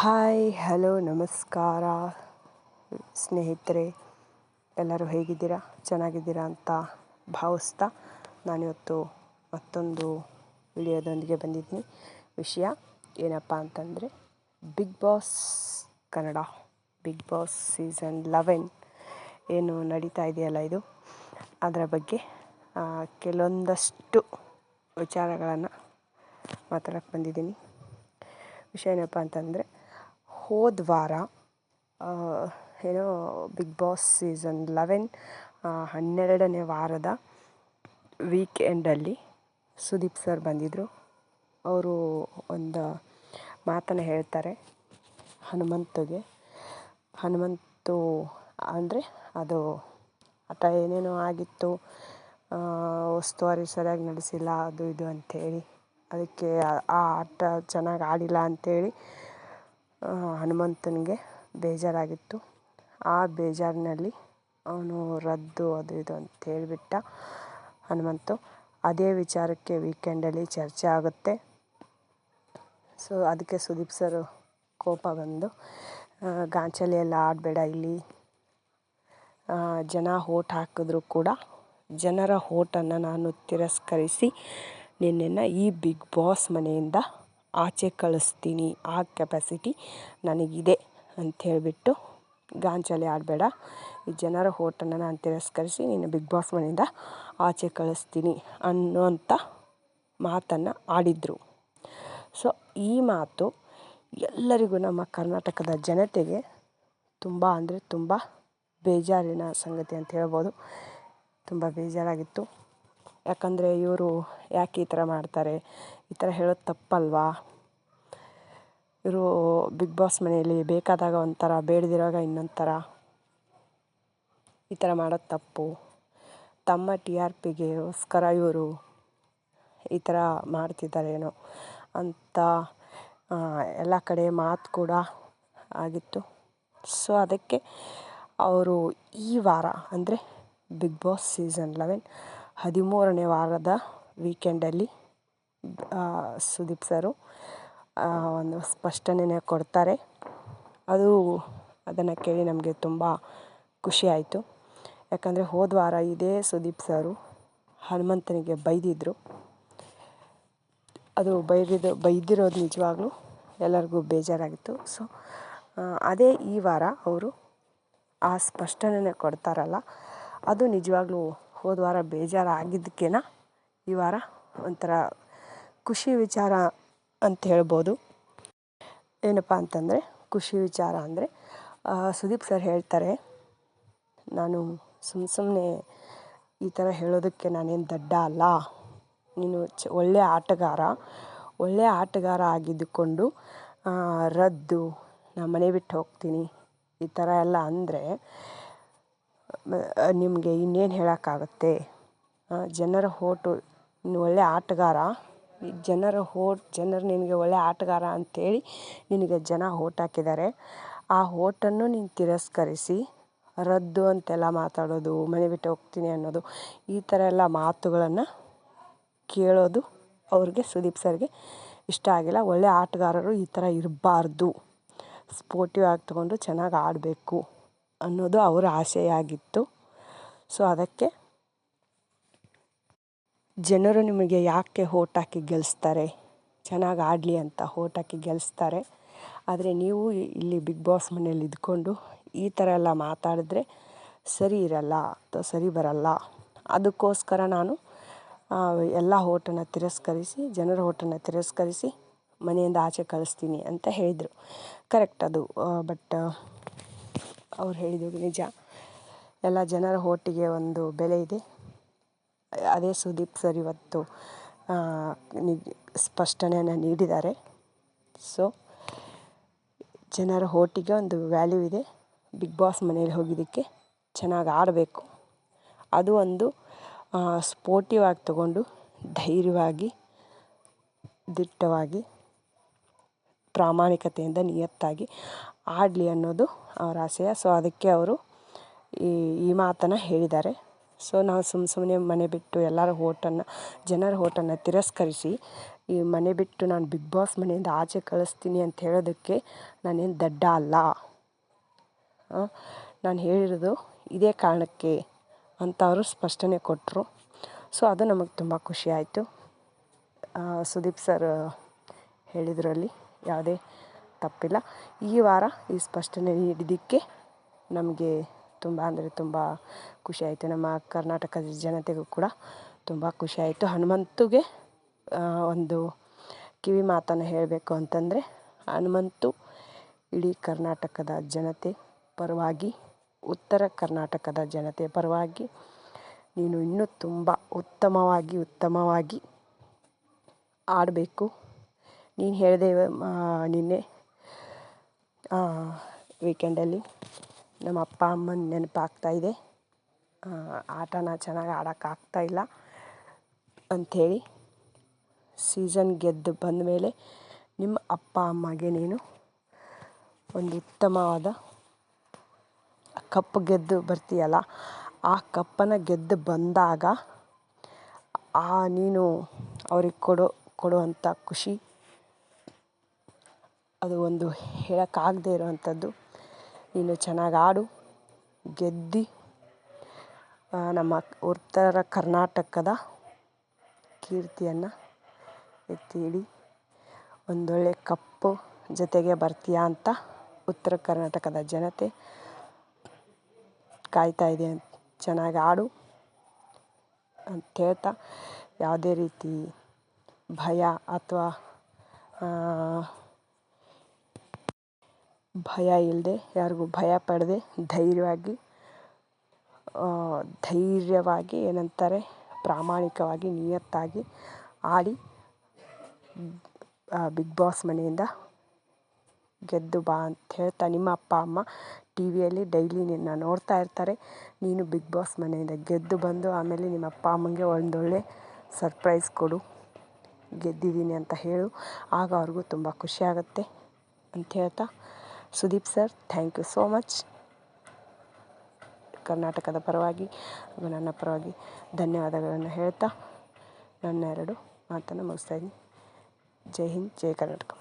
Hi, hello, ನಮಸ್ಕಾರ, ಸ್ನೇಹಿತರೆ. ಎಲ್ಲರೂ ಹೇಗಿದ್ದೀರಾ? ಚೆನ್ನಾಗಿದ್ದೀರಾ ಅಂತ ಭಾವಿಸ್ತಾ ನಾನಿವತ್ತು ಮತ್ತೊಂದು ವಿಡಿಯೋದೊಂದಿಗೆ ಬಂದಿದ್ದೀನಿ. ವಿಷಯ ಏನಪ್ಪ ಅಂತಂದರೆ, Bigg Boss Kannada, Bigg Boss season eleven ಏನು ನಡೀತಾ ಇದೆಯಲ್ಲ ಇದು? ಅದರ ಬಗ್ಗೆ ಕೆಲವೊಂದಷ್ಟು ವಿಚಾರಗಳನ್ನು ಮಾತಾಡೋಕ್ಕೆ ಬಂದಿದ್ದೀನಿ. ವಿಷಯ ಏನಪ್ಪ ಅಂತಂದರೆ ಹೋದ ವಾರ ಏನೋ ಬಿಗ್ ಬಾಸ್ ಸೀಸನ್ ಲೆವೆನ್ ಹನ್ನೆರಡನೇ ವಾರದ ವೀಕೆಂಡಲ್ಲಿ ಸುದೀಪ್ ಸರ್ ಬಂದಿದ್ದರು ಅವರು ಒಂದು ಮಾತನ್ನು ಹೇಳ್ತಾರೆ ಹನುಮಂತಗೆ. ಹನುಮಂತು ಅಂದರೆ ಅದು ಆತ ಏನೇನೋ ಆಗಿತ್ತು ಉಸ್ತುವಾರಿ ಸರಿಯಾಗಿ ನಡೆಸಿಲ್ಲ, ಅದು ಇದು ಅಂಥೇಳಿ ಅದಕ್ಕೆ ಆ- ಆಟ ಚೆನ್ನಾಗಿ ಆಡಿಲ್ಲ ಅಂಥೇಳಿ ಹನುಮಂತನಿಗೆ ಬೇಜಾರಾಗಿತ್ತು. ಆ ಬೇಜಾರಿನಲ್ಲಿ ಅವನು ರದ್ದು, ಅದು ಇದು ಅಂತ ಹೇಳಿಬಿಟ್ಟ ಹನುಮಂತು. ಅದೇ ವಿಚಾರಕ್ಕೆ ವೀಕೆಂಡಲ್ಲಿ ಚರ್ಚೆ ಆಗುತ್ತೆ. ಸೊ, ಅದಕ್ಕೆ ಸುದೀಪ್ ಸರ್ ಕೋಪ ಬಂದು ಗಾಂಚಲಿಯೆಲ್ಲ ಆಡಬೇಡ ಇಲ್ಲಿ. ಜನ ಹೋಟ್ ಹಾಕಿದ್ರು ಕೂಡ ಜನರ ಓಟನ್ನು ನಾನು ತಿರಸ್ಕರಿಸಿ ನಿನ್ನನ್ನು ಈ ಬಿಗ್ ಬಾಸ್ ಮನೆಯಿಂದ ಆಚೆ ಕಳಿಸ್ತೀನಿ, ಆ ಕೆಪಾಸಿಟಿ ನನಗಿದೆ ಅಂತ ಹೇಳಿಬಿಟ್ಟು ಗಾಂಚಲಿ ಆಡಬೇಡ. ಈ ಜನರ ಹೋಟನ್ನು ನಾನು ತಿರಸ್ಕರಿಸಿ ನೀನು ಬಿಗ್ ಬಾಸ್ ಮನೆಯಿಂದ ಆಚೆ ಕಳಿಸ್ತೀನಿ ಅನ್ನುವಂಥ ಮಾತನ್ನು ಆಡಿದರು. ಸೊ ಈ ಮಾತು ಎಲ್ಲರಿಗೂ ನಮ್ಮ ಕರ್ನಾಟಕದ ಜನತೆಗೆ ತುಂಬ ಅಂದರೆ ತುಂಬ ಬೇಜಾರಿನ ಸಂಗತಿ ಅಂತ ಹೇಳ್ಬೋದು. ತುಂಬ ಬೇಜಾರಾಗಿತ್ತು. ಯಾಕಂದರೆ ಇವರು ಯಾಕೆ ಈ ಥರ ಮಾಡ್ತಾರೆ? ಈ ಥರ ಹೇಳೋದು ತಪ್ಪಲ್ವಾ? ಇವರು ಬಿಗ್ ಬಾಸ್ ಮನೆಯಲ್ಲಿ ಬೇಕಾದಾಗ ಒಂಥರ ಬೇಡದಿರುವಾಗ ಇನ್ನೊಂದು ಥರ ಈ ಥರ ಮಾಡೋದು ತಪ್ಪು. ತಮ್ಮ ಟಿ ಆರ್ ಪಿಗೆಗೋಸ್ಕರ ಇವರು ಈ ಥರ ಮಾಡ್ತಿದ್ದಾರೇನೋ ಅಂತ ಎಲ್ಲ ಕಡೆ ಮಾತು ಕೂಡ ಆಗಿತ್ತು. ಸೊ ಅದಕ್ಕೆ ಅವರು ಈ ವಾರ, ಅಂದರೆ ಬಿಗ್ ಬಾಸ್ ಸೀಸನ್ ಲೆವೆನ್ ಹದಿಮೂರನೇ ವಾರದ ವೀಕೆಂಡಲ್ಲಿ ಸುದೀಪ್ ಸರು ಒಂದು ಸ್ಪಷ್ಟನೆಯನ್ನು ಕೊಡ್ತಾರೆ. ಅದು ಅದನ್ನು ಕೇಳಿ ನಮಗೆ ತುಂಬ ಖುಷಿ ಆಯಿತು. ಯಾಕಂದರೆ ಹೋದ ವಾರ ಇದೇ ಸುದೀಪ್ ಸರು ಹನುಮಂತನಿಗೆ ಬೈದಿದ್ದರು ಅದು ಬೈದಿದ್ದು, ಬೈದಿರೋದು ನಿಜವಾಗ್ಲೂ ಎಲ್ಲರಿಗೂ ಬೇಜಾರಾಗಿತ್ತು. ಸೊ ಅದೇ ಈ ವಾರ ಅವರು ಆ ಸ್ಪಷ್ಟನೆನೇ ಕೊಡ್ತಾರಲ್ಲ, ಅದು ನಿಜವಾಗ್ಲೂ ಹೋದ ವಾರ ಬೇಜಾರಾಗಿದ್ದಕ್ಕೇನ ಈ ವಾರ ಒಂಥರ ಖುಷಿ ವಿಚಾರ ಅಂತ ಹೇಳ್ಬೋದು. ಏನಪ್ಪ ಅಂತಂದರೆ, ಖುಷಿ ವಿಚಾರ ಅಂದರೆ ಸುದೀಪ್ ಸರ್ ಹೇಳ್ತಾರೆ, ನಾನು ಸುಮ್ಮ ಸುಮ್ಮನೆ ಈ ಥರ ಹೇಳೋದಕ್ಕೆ ನಾನೇನು ದಡ್ಡ ಅಲ್ಲ. ನೀನು ಚ ಒಳ್ಳೆಯ ಆಟಗಾರ. ಒಳ್ಳೆಯ ಆಟಗಾರ ಆಗಿದ್ದುಕೊಂಡು ರದ್ದು ನಾನು ಮನೆ ಬಿಟ್ಟು ಹೋಗ್ತೀನಿ. ಈ ಥರ ಎಲ್ಲ ಅಂದರೆ ನಿಮಗೆ ಇನ್ನೇನು ಹೇಳೋಕ್ಕಾಗತ್ತೆ? ಜನರ ಹೋಟು ಇನ್ನು ಒಳ್ಳೆಯ ಆಟಗಾರ ಜನರ ಹೋಟ್, ಜನರು ನಿನಗೆ ಒಳ್ಳೆಯ ಆಟಗಾರ ಅಂಥೇಳಿ ನಿನಗೆ ಜನ ಹೋಟ್ ಹಾಕಿದ್ದಾರೆ. ಆ ಓಟನ್ನು ನೀನು ತಿರಸ್ಕರಿಸಿ, ರದ್ದು ಅಂತೆಲ್ಲ ಮಾತಾಡೋದು, ಮನೆ ಬಿಟ್ಟು ಹೋಗ್ತೀನಿ ಅನ್ನೋದು, ಈ ಥರ ಎಲ್ಲ ಮಾತುಗಳನ್ನು ಕೇಳೋದು ಅವ್ರಿಗೆ, ಸುದೀಪ್ ಸರ್ಗೆ ಇಷ್ಟ ಆಗಿಲ್ಲ. ಒಳ್ಳೆಯ ಆಟಗಾರರು ಈ ಥರ ಇರಬಾರ್ದು. ಸ್ಪೋರ್ಟಿವ್ ಆಗಿ ತೊಗೊಂಡು ಚೆನ್ನಾಗಿ ಆಡಬೇಕು ಅನ್ನೋದು ಅವರ ಆಸೆಯಾಗಿತ್ತು. ಸೊ ಅದಕ್ಕೆ ಜನರು ನಿಮಗೆ ಯಾಕೆ ಹಾಕಿ ಗೆಲ್ಲಿಸ್ತಾರೆ ಚೆನ್ನಾಗಿ ಆಡಲಿ ಅಂತ ಹಾಕಿ ಗೆಲ್ಲಿಸ್ತಾರೆ ಆದರೆ ನೀವು ಇಲ್ಲಿ ಬಿಗ್ ಬಾಸ್ ಮನೇಲಿ ಇದ್ಕೊಂಡು ಈ ಥರ ಎಲ್ಲ ಮಾತಾಡಿದ್ರೆ ಸರಿ ಇರಲ್ಲ ಅಥವಾ ಸರಿ ಬರಲ್ಲ. ಅದಕ್ಕೋಸ್ಕರ ನಾನು ಎಲ್ಲ ಓಟನ್ನು ತಿರಸ್ಕರಿಸಿ, ಜನರ ಓಟನ್ನು ತಿರಸ್ಕರಿಸಿ ಮನೆಯಿಂದ ಆಚೆ ಕಳಿಸ್ತೀನಿ ಅಂತ ಹೇಳಿದರು. ಕರೆಕ್ಟ್ ಅದು. ಬಟ್ ಅವ್ರು ಹೇಳಿದ್ದು ನಿಜ. ಎಲ್ಲ ಜನರ ಓಟಿಗೆ ಒಂದು ಬೆಲೆ ಇದೆ. ಅದೇ ಸುದೀಪ್ ಸರ್ ಇವತ್ತು ಸ್ಪಷ್ಟನೆಯನ್ನು ನೀಡಿದ್ದಾರೆ. ಸೊ ಜನರ ಓಟಿಗೆ ಒಂದು ವ್ಯಾಲ್ಯೂ ಇದೆ. ಬಿಗ್ ಬಾಸ್ ಮನೇಲಿ ಹೋಗಿದ್ದಕ್ಕೆ ಚೆನ್ನಾಗಿ ಆಡಬೇಕು. ಅದು ಒಂದು ಸ್ಪೋರ್ಟಿವ್ ಆಗಿ ತಗೊಂಡು ಧೈರ್ಯವಾಗಿ, ದಿಟ್ಟವಾಗಿ, ಪ್ರಾಮಾಣಿಕತೆಯಿಂದ, ನಿಯತ್ತಾಗಿ ಆಡಲಿ ಅನ್ನೋದು ಅವರ ಆಸೆಯ ಸೊ ಅದಕ್ಕೆ ಅವರು ಈ ಈ ಮಾತನ್ನು ಹೇಳಿದ್ದಾರೆ. ಸೊ ನಾವು ಸುಮ್ಮ ಸುಮ್ಮನೆ ಮನೆ ಬಿಟ್ಟು ಎಲ್ಲರ ಓಟನ್ನು ಜನರ ಓಟನ್ನು ತಿರಸ್ಕರಿಸಿ, ಈ ಮನೆ ಬಿಟ್ಟು ನಾನು ಬಿಗ್ ಬಾಸ್ ಮನೆಯಿಂದ ಆಚೆ ಕಳಿಸ್ತೀನಿ ಅಂತ ಹೇಳೋದಕ್ಕೆ ನಾನೇನು ದಡ್ಡ ಅಲ್ಲ. ನಾನು ಹೇಳಿರೋದು ಇದೇ ಕಾರಣಕ್ಕೆ ಅಂತ ಅವರು ಸ್ಪಷ್ಟನೆ ಕೊಟ್ಟರು. ಸೊ ಅದು ನಮಗೆ ತುಂಬ ಖುಷಿ ಆಯಿತು. ಸುದೀಪ್ ಸರ್ ಹೇಳಿದ್ರಲ್ಲಿ ಯಾವುದೇ ತಪ್ಪಿಲ್ಲ. ಈ ವಾರ ಈ ಸ್ಪಷ್ಟನೆ ನೀಡಿದ್ದಕ್ಕೆ ನಮಗೆ ತುಂಬ ಅಂದರೆ ತುಂಬ ಖುಷಿ ಆಯಿತು. ನಮ್ಮ ಕರ್ನಾಟಕದ ಜನತೆಗೂ ಕೂಡ ತುಂಬ ಖುಷಿ ಆಯಿತು. ಹನುಮಂತುಗೆ ಒಂದು ಕಿವಿ ಮಾತನ್ನು ಹೇಳಬೇಕು ಅಂತಂದರೆ, ಹನುಮಂತು ಇಡೀ ಕರ್ನಾಟಕದ ಜನತೆ ಪರವಾಗಿ, ಉತ್ತರ ಕರ್ನಾಟಕದ ಜನತೆ ಪರವಾಗಿ ನೀನು ಇನ್ನೂ ತುಂಬ ಉತ್ತಮವಾಗಿ ಉತ್ತಮವಾಗಿ ಆಡಬೇಕು. ನೀನು ಹೇಳಿದೆ ನಿನ್ನೆ ವೀಕೆಂಡಲ್ಲಿ ನಮ್ಮ ಅಪ್ಪ ಅಮ್ಮನ ನೆನಪಾಗ್ತಾಯಿದೆ ಆಟನ ಚೆನ್ನಾಗಿ ಆಡೋಕ್ಕಾಗ್ತಾಯಿಲ್ಲ ಅಂಥೇಳಿ ಸೀಸನ್ ಗೆದ್ದು ಬಂದ ಮೇಲೆ ನಿಮ್ಮ ಅಪ್ಪ ಅಮ್ಮಗೆ ನೀನು ಒಂದು ಉತ್ತಮವಾದ ಕಪ್ ಗೆದ್ದು ಬರ್ತೀಯಲ್ಲ, ಆ ಕಪ್ಪನ್ನು ಗೆದ್ದು ಬಂದಾಗ ಆ ನೀನು ಅವ್ರಿಗೆ ಕೊಡೋ, ಕೊಡುವಂಥ ಖುಷಿ ಅದು ಒಂದು ಹೇಳೋಕ್ಕಾಗದೇ ಇರೋವಂಥದ್ದು. ನೀನು ಚೆನ್ನಾಗಿ ಆಡು, ಗೆದ್ದು. ನಮ್ಮ ಉತ್ತರ ಕರ್ನಾಟಕದ ಕೀರ್ತಿಯನ್ನು ಎತ್ತಿ ಹಿಡಿ ಒಂದೊಳ್ಳೆ ಕಪ್ಪು ಜೊತೆಗೆ ಬರ್ತೀಯಾ ಅಂತ ಉತ್ತರ ಕರ್ನಾಟಕದ ಜನತೆ ಕಾಯ್ತಾ ಇದೆ. ಚೆನ್ನಾಗಿ ಆಡು ಅಂತ ಹೇಳ್ತಾ, ಯಾವುದೇ ರೀತಿ ಭಯ ಅಥವಾ ಭಯ ಇಲ್ಲದೆ ಯಾರಿಗೂ ಭಯ ಪಡದೆ, ಧೈರ್ಯವಾಗಿ ಧೈರ್ಯವಾಗಿ ಏನಂತಾರೆ, ಪ್ರಾಮಾಣಿಕವಾಗಿ, ನಿಯತ್ತಾಗಿ ಆಡಿ ಬಿಗ್ ಬಾಸ್ ಮನೆಯಿಂದ ಗೆದ್ದು ಬಾ ಅಂತ ಹೇಳ್ತಾ ನಿಮ್ಮ ಅಪ್ಪ, ಅಮ್ಮ ಟಿ ವಿಯಲ್ಲಿ ಡೈಲಿ ನಿನ್ನ ನೋಡ್ತಾ ಇರ್ತಾರೆ. ನೀನು ಬಿಗ್ ಬಾಸ್ ಮನೆಯಿಂದ ಗೆದ್ದು ಬಂದು ಆಮೇಲೆ ನಿಮ್ಮ ಅಪ್ಪ, ಅಮ್ಮಂಗೆ ಒಂದೊಳ್ಳೆ ಸರ್ಪ್ರೈಸ್ ಕೊಡು, ಗೆದ್ದಿದ್ದೀನಿ ಅಂತ ಹೇಳು. ಆಗ ಅವ್ರಿಗೂ ತುಂಬ ಖುಷಿ ಆಗುತ್ತೆ ಅಂತ ಹೇಳ್ತಾ Sudeep sir thank you so much ಕರ್ನಾಟಕದ ಪರವಾಗಿ ಹಾಗೂ ನನ್ನ ಪರವಾಗಿ ಧನ್ಯವಾದಗಳನ್ನು ಹೇಳ್ತಾ ನನ್ನ ಎರಡು ಮಾತನ್ನು ಮುಗಿಸ್ತಾ ಇದ್ದೀನಿ. ಜೈ ಹಿಂದ್, ಜೈ ಕರ್ನಾಟಕ.